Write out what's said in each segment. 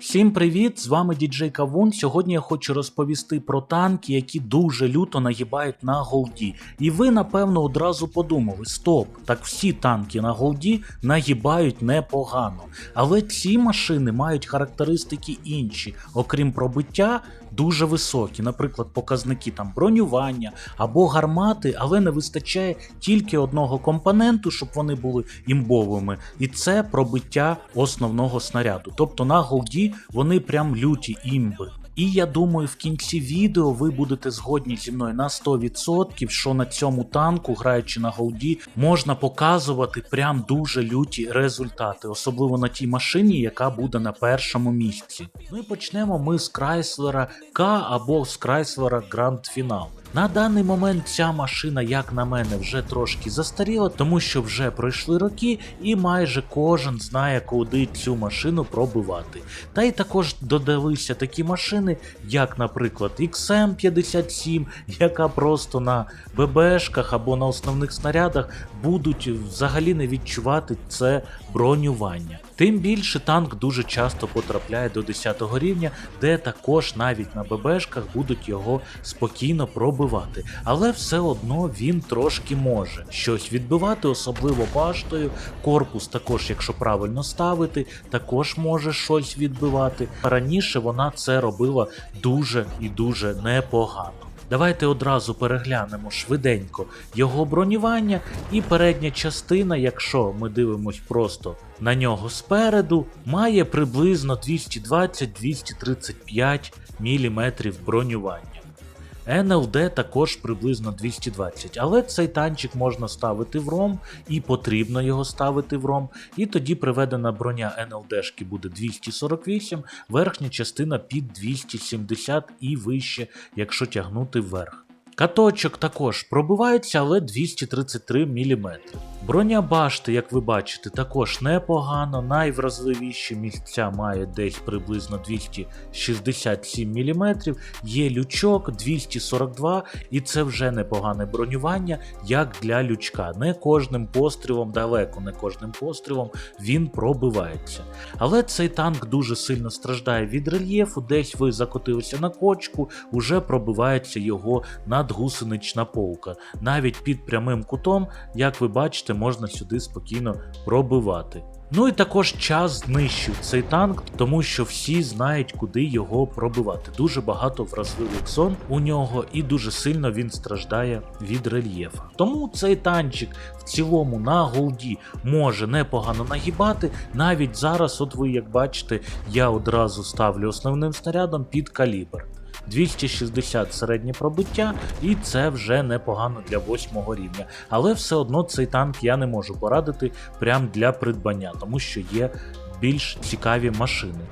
Всім привіт! З вами діджей Кавун. Сьогодні я хочу розповісти про танки, які дуже люто нагибають на голді. І ви, напевно, одразу подумали: стоп, так всі танки на голді нагибають непогано. Але ці машини мають характеристики інші, окрім пробиття, дуже високі. Наприклад, показники там бронювання або гармати, але не вистачає тільки одного компоненту, щоб вони були імбовими, і це пробиття основного снаряду. Тобто на голді вони прям люті імби. І я думаю, в кінці відео ви будете згодні зі мною на 100%, що на цьому танку, граючи на голді, можна показувати прям дуже люті результати, особливо на тій машині, яка буде на першому місці. Ну і почнемо ми з Крайслера К або з Крайслера Гранд Final. На даний момент ця машина, як на мене, вже трошки застаріла, тому що вже пройшли роки, і майже кожен знає, куди цю машину пробивати. Та й також додалися такі машини, як, наприклад, XM57, яка просто на ББшках або на основних снарядах будуть взагалі не відчувати це бронювання. Тим більше танк дуже часто потрапляє до 10 рівня, де також навіть на ББшках будуть його спокійно пробивати. Але все одно він трошки може щось відбивати, особливо баштою. Корпус також, якщо правильно ставити, також може щось відбивати. Раніше вона це робила дуже і дуже непогано. Давайте одразу переглянемо швиденько його бронювання і передня частина, якщо ми дивимось просто на нього спереду, має приблизно 220-235 мм бронювання. НЛД також приблизно 220, але цей танчик можна ставити в ром, і потрібно його ставити в ром. І тоді приведена броня НЛДшки буде 248, верхня частина під 270 і вище, якщо тягнути вверх. Каточок також пробивається, але 233 мм. Броня башти, як ви бачите, також непогано. Найвразливіші місця має десь приблизно 267 мм. Є лючок 242, і це вже непогане бронювання, як для лючка. Не кожним пострілом, далеко не кожним пострілом він пробивається. Але цей танк дуже сильно страждає від рельєфу, десь ви закотилися на кочку, уже пробивається його надгусенична полка. Навіть під прямим кутом, як ви бачите, можна сюди спокійно пробивати. Ну і також час знищив цей танк, тому що всі знають, куди його пробивати. Дуже багато вразливих зон у нього, і дуже сильно він страждає від рельєфа. Тому цей танчик в цілому на голді може непогано нагибати. Навіть зараз, от ви як бачите, я одразу ставлю основним снарядом під калібр. 260 середнє пробиття, і це вже непогано для восьмого рівня. Але все одно цей танк я не можу порадити прям для придбання, тому що є більш цікаві машини.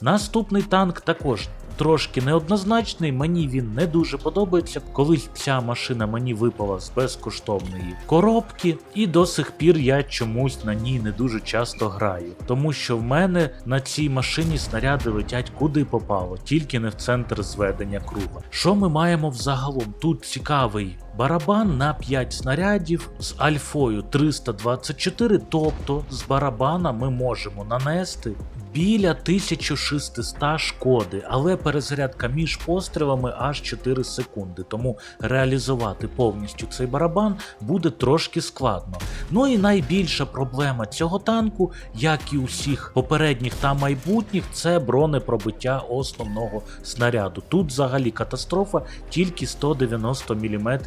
Наступний танк також трошки неоднозначний, мені він не дуже подобається. Колись ця машина мені випала з безкоштовної коробки, і до сих пір я чомусь на ній не дуже часто граю. Тому що в мене на цій машині снаряди летять куди попало, тільки не в центр зведення круга. Що ми маємо взагалом? Тут цікавий барабан на 5 снарядів з альфою 324, тобто з барабана ми можемо нанести біля 1600 шкоди, але перезарядка між пострілами аж 4 секунди. Тому реалізувати повністю цей барабан буде трошки складно. Ну і найбільша проблема цього танку, як і усіх попередніх та майбутніх, це бронепробиття основного снаряду. Тут взагалі катастрофа, тільки 190 мм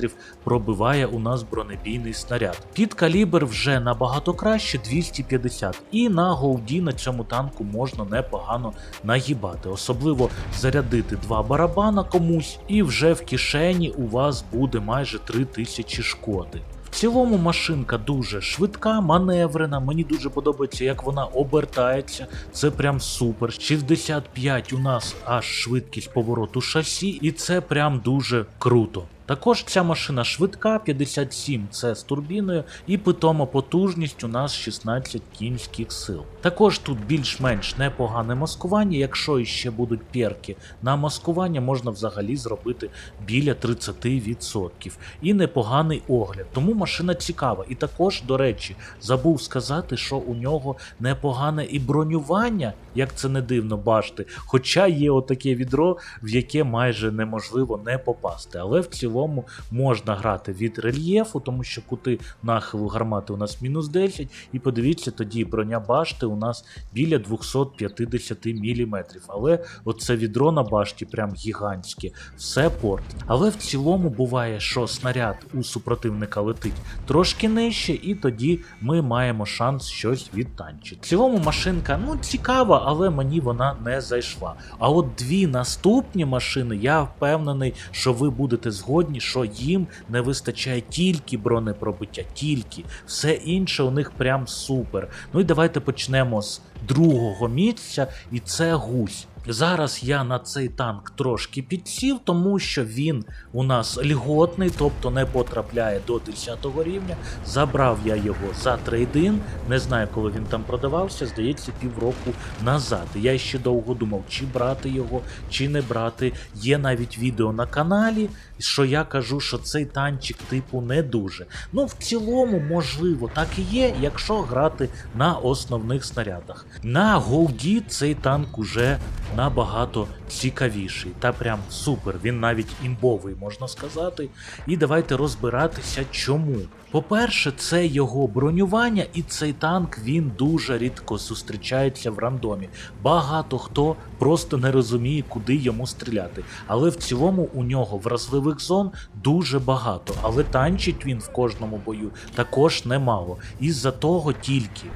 пробиває у нас бронебійний снаряд. Під калібр вже набагато краще 250, і на голді на цьому танку можна непогано нагибати, особливо зарядити два барабана комусь, і вже в кишені у вас буде майже 3000 шкоди. В цілому машинка дуже швидка, маневрена. Мені дуже подобається, як вона обертається. Це прям супер. 65 у нас аж швидкість повороту шасі, і це прям дуже круто. Також ця машина швидка, 57 це з турбіною, і питома потужність у нас 16 кінських сил. Також тут більш-менш непогане маскування. Якщо іще будуть перки на маскування, можна взагалі зробити біля 30%. І непоганий огляд. Тому машина цікава. І також, до речі, забув сказати, що у нього непогане і бронювання, як це не дивно бачити. Хоча є отаке відро, в яке майже неможливо не попасти. Але в цілому можна грати від рельєфу, тому що кути нахилу гармати у нас мінус 10. І подивіться, тоді броня башти у нас біля 250 мм. Але оце відро на башті прям гігантське, все порт. Але в цілому буває, що снаряд у супротивника летить трошки нижче, і тоді ми маємо шанс щось відтанчити. В цілому машинка ну цікава, але мені вона не зайшла. А от дві наступні машини, я впевнений, що ви будете згодні, що їм не вистачає тільки бронепробиття, тільки все інше у них прям супер. Ну і давайте почнемо з другого місця, і це гусь. Зараз я на цей танк трошки підсів, тому що він у нас льготний, тобто не потрапляє до 10 рівня. Забрав я його за трейдин. Не знаю, коли він там продавався, здається, півроку назад. Я ще довго думав, чи брати його, чи не брати. Є навіть відео на каналі, що я кажу, що цей танчик типу не дуже. Ну, в цілому, можливо, так і є, якщо грати на основних снарядах. На голді цей танк уже набагато цікавіший. Та прям супер, він навіть імбовий, можна сказати. І давайте розбиратися, чому. По-перше, це його бронювання, і цей танк він дуже рідко зустрічається в рандомі. Багато хто просто не розуміє, куди йому стріляти. Але в цілому у нього вразливих зон дуже багато. Але танчить він в кожному бою також немало. Із-за того тільки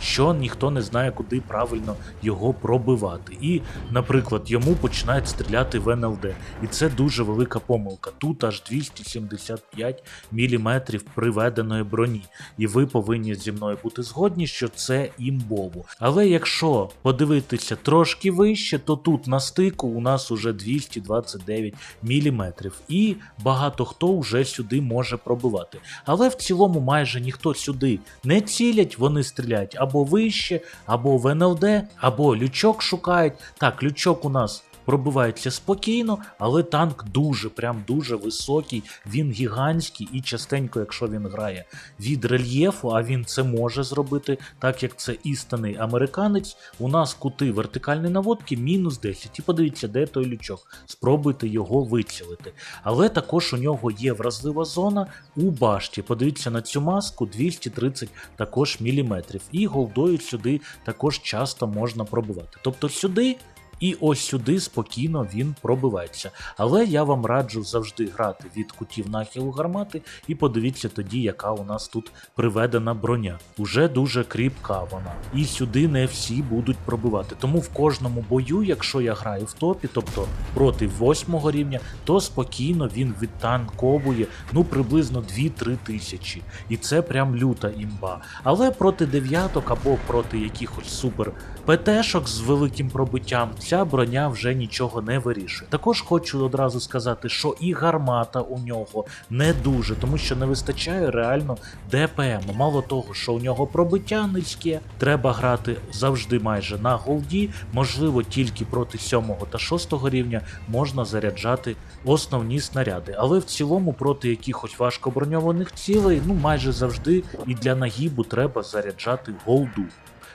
що ніхто не знає, куди правильно його пробивати. І, наприклад, йому починають стріляти в НЛД. І це дуже велика помилка. Тут аж 275 мм приведеної броні. І ви повинні зі мною бути згодні, що це імбово. Але якщо подивитися трошки вище, то тут на стику у нас уже 229 мм. І багато хто вже сюди може пробивати. Але в цілому майже ніхто сюди не цілять, вони стріляють або вище, або в НЛД, або лючок шукають. Так, лючок у нас пробивається спокійно, але танк дуже, прям дуже високий, він гігантський, і частенько, якщо він грає від рельєфу, а він це може зробити, так як це істинний американець, у нас кути вертикальної наводки мінус 10. І подивіться, де той лючок. Спробуйте його вицілити. Але також у нього є вразлива зона у башті. Подивіться на цю маску 230 також міліметрів. І голдою сюди також часто можна пробивати. Тобто сюди. І ось сюди спокійно він пробивається. Але я вам раджу завжди грати від кутів нахилу гармати, і подивіться тоді, яка у нас тут приведена броня. Уже дуже кріпка вона. І сюди не всі будуть пробивати. Тому в кожному бою, якщо я граю в топі, тобто проти восьмого рівня, то спокійно він відтанковує ну приблизно 2-3 тисячі. І це прям люта імба. Але проти дев'яток або проти якихось супер ПТшок з великим пробиттям ця броня вже нічого не вирішує. Також хочу одразу сказати, що і гармата у нього не дуже, тому що не вистачає реально ДПМ. Мало того, що у нього пробиття низьке, треба грати завжди майже на голді, можливо, тільки проти 7 та 6 рівня можна заряджати основні снаряди. Але в цілому проти якихось важкоброньованих цілей, ну майже завжди і для нагібу треба заряджати голду.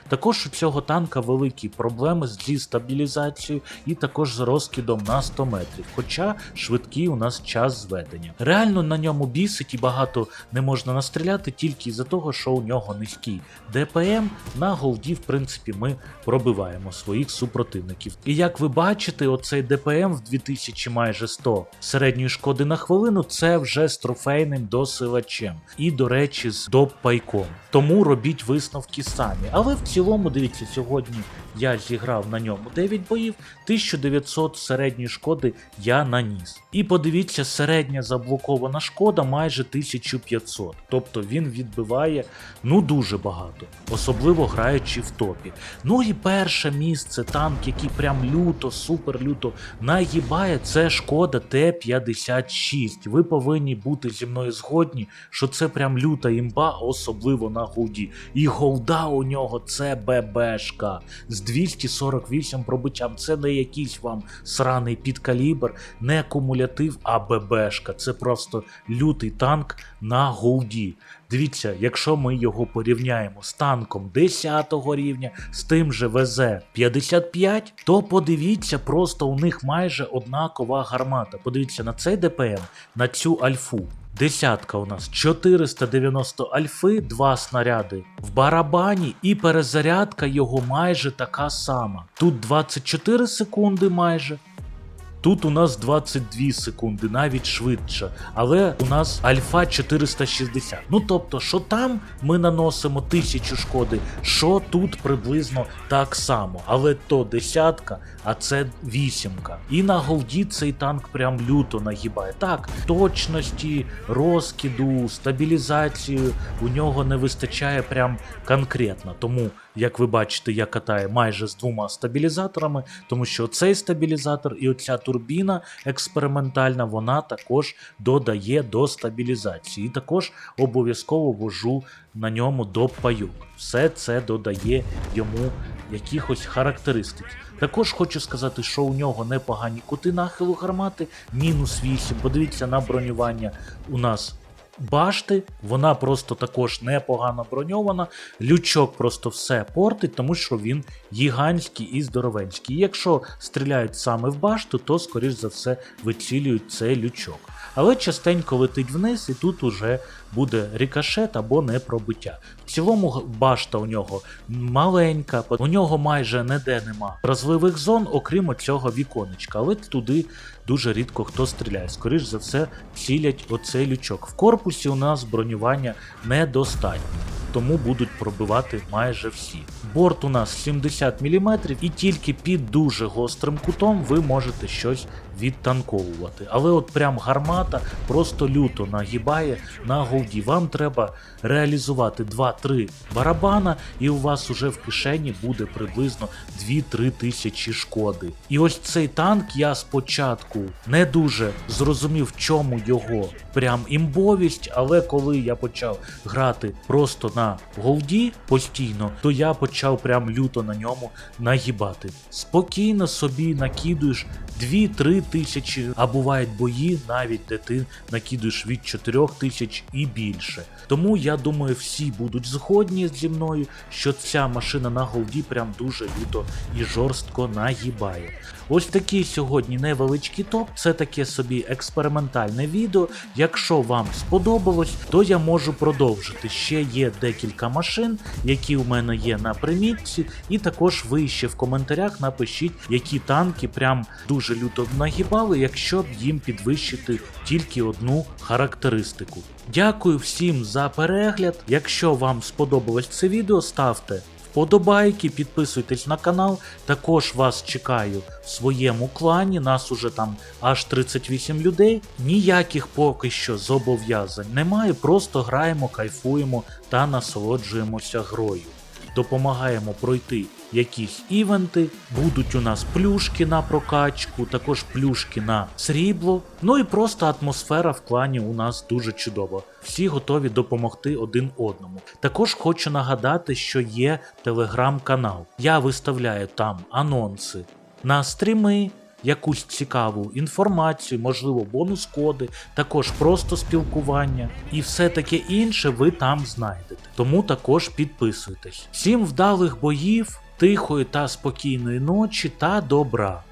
Також у цього танка великі проблеми зі стабілізацією і також з розкидом на 100 метрів, хоча швидкий у нас час зведення. Реально на ньому бісить і багато не можна настріляти тільки за того, що у нього низький ДПМ. На голді, в принципі, ми пробиваємо своїх супротивників. І як ви бачите, оцей ДПМ в 2000 майже 100 середньої шкоди на хвилину це вже з трофейним досилачем. І, до речі, з доп-пайком. Тому робіть висновки самі. Але в цілому, дивіться, сьогодні я зіграв на ньому 9 боїв, 1900 середньої шкоди я наніс. І подивіться, середня заблокована шкода майже 1500. Тобто він відбиває ну дуже багато, особливо граючи в топі. Ну і перше місце, танк, який прям люто, супер люто наїбає, це шкода Т-56. Ви повинні бути зі мною згодні, що це прям люта імба, особливо на голді. І голда у нього це ББшка з 248 пробиттям. Це не якийсь вам сраний підкалібр, не кумулятив, а ББшка. Це просто лютий танк на голді. Дивіться, якщо ми його порівняємо з танком 10 рівня, з тим же ВЗ-55, то подивіться, просто у них майже однакова гармата. Подивіться на цей ДПМ, на цю альфу. Десятка у нас 490 альфи, два снаряди в барабані, і перезарядка його майже така сама. Тут 24 секунди майже. Тут у нас 22 секунди, навіть швидше. Але у нас альфа 460. Ну тобто, що там ми наносимо тисячу шкоди, що тут приблизно так само. Але то десятка, а це вісімка. І на голді цей танк прям люто нагибає. Так, точності, розкиду, стабілізацію у нього не вистачає прям конкретно. Тому, як ви бачите, я катаю майже з двома стабілізаторами, тому що цей стабілізатор і оця турбіна експериментальна, вона також додає до стабілізації. І також обов'язково вожу на ньому до пайок. Все це додає йому якихось характеристик. Також хочу сказати, що у нього непогані кути нахилу гармати, мінус 8. Подивіться на бронювання у нас. Башти, вона просто також непогано броньована. Лючок просто все портить, тому що він гігантський і здоровенський. Якщо стріляють саме в башту, то, скоріш за все, вицілюють цей лючок. Але частенько летить вниз, і тут уже буде рікошет або непробиття. В цілому башта у нього маленька, у нього майже ніде нема вразливих зон, окрім цього віконечка, але туди дуже рідко хто стріляє. Скоріш за все, цілять оцей лючок. В корпусі у нас бронювання недостатньо. Тому будуть пробивати майже всі. Борт у нас 70 мм, і тільки під дуже гострим кутом ви можете щось відтанковувати. Але от прям гармата просто люто нагибає на голді. Вам треба реалізувати 2-3 барабана, і у вас уже в кишені буде приблизно 2-3 тисячі шкоди. І ось цей танк я спочатку не дуже зрозумів, в чому його прям імбовість, але коли я почав грати просто на голді постійно, то я почав прям люто на ньому нагибати. Спокійно собі накидуєш 2-3 тисячі, а бувають бої, навіть де ти накидуєш від 4 тисяч і більше. Тому я думаю, всі будуть згодні зі мною, що ця машина на голді прям дуже люто і жорстко нагибає. Ось такий сьогодні невеличкий топ, це таке собі експериментальне відео. Якщо вам сподобалось, то я можу продовжити. Ще є декілька машин, які у мене є на примітці, і також ви ще в коментарях напишіть, які танки прям дуже люто нагибали, якщо б їм підвищити тільки одну характеристику. Дякую всім за перегляд. Якщо вам сподобалось це відео, ставте вподобайки, підписуйтесь на канал. Також вас чекаю в своєму клані. Нас уже там аж 38 людей. Ніяких поки що зобов'язань немає. Просто граємо, кайфуємо та насолоджуємося грою. Допомагаємо пройти якісь івенти. Будуть у нас плюшки на прокачку, також плюшки на срібло. Ну і просто атмосфера в клані у нас дуже чудова. Всі готові допомогти один одному. Також хочу нагадати, що є телеграм-канал. Я виставляю там анонси на стріми. Якусь цікаву інформацію, можливо, бонус коди, також просто спілкування і все таке інше ви там знайдете. Тому також підписуйтесь. Всім вдалих боїв, тихої та спокійної ночі та добра.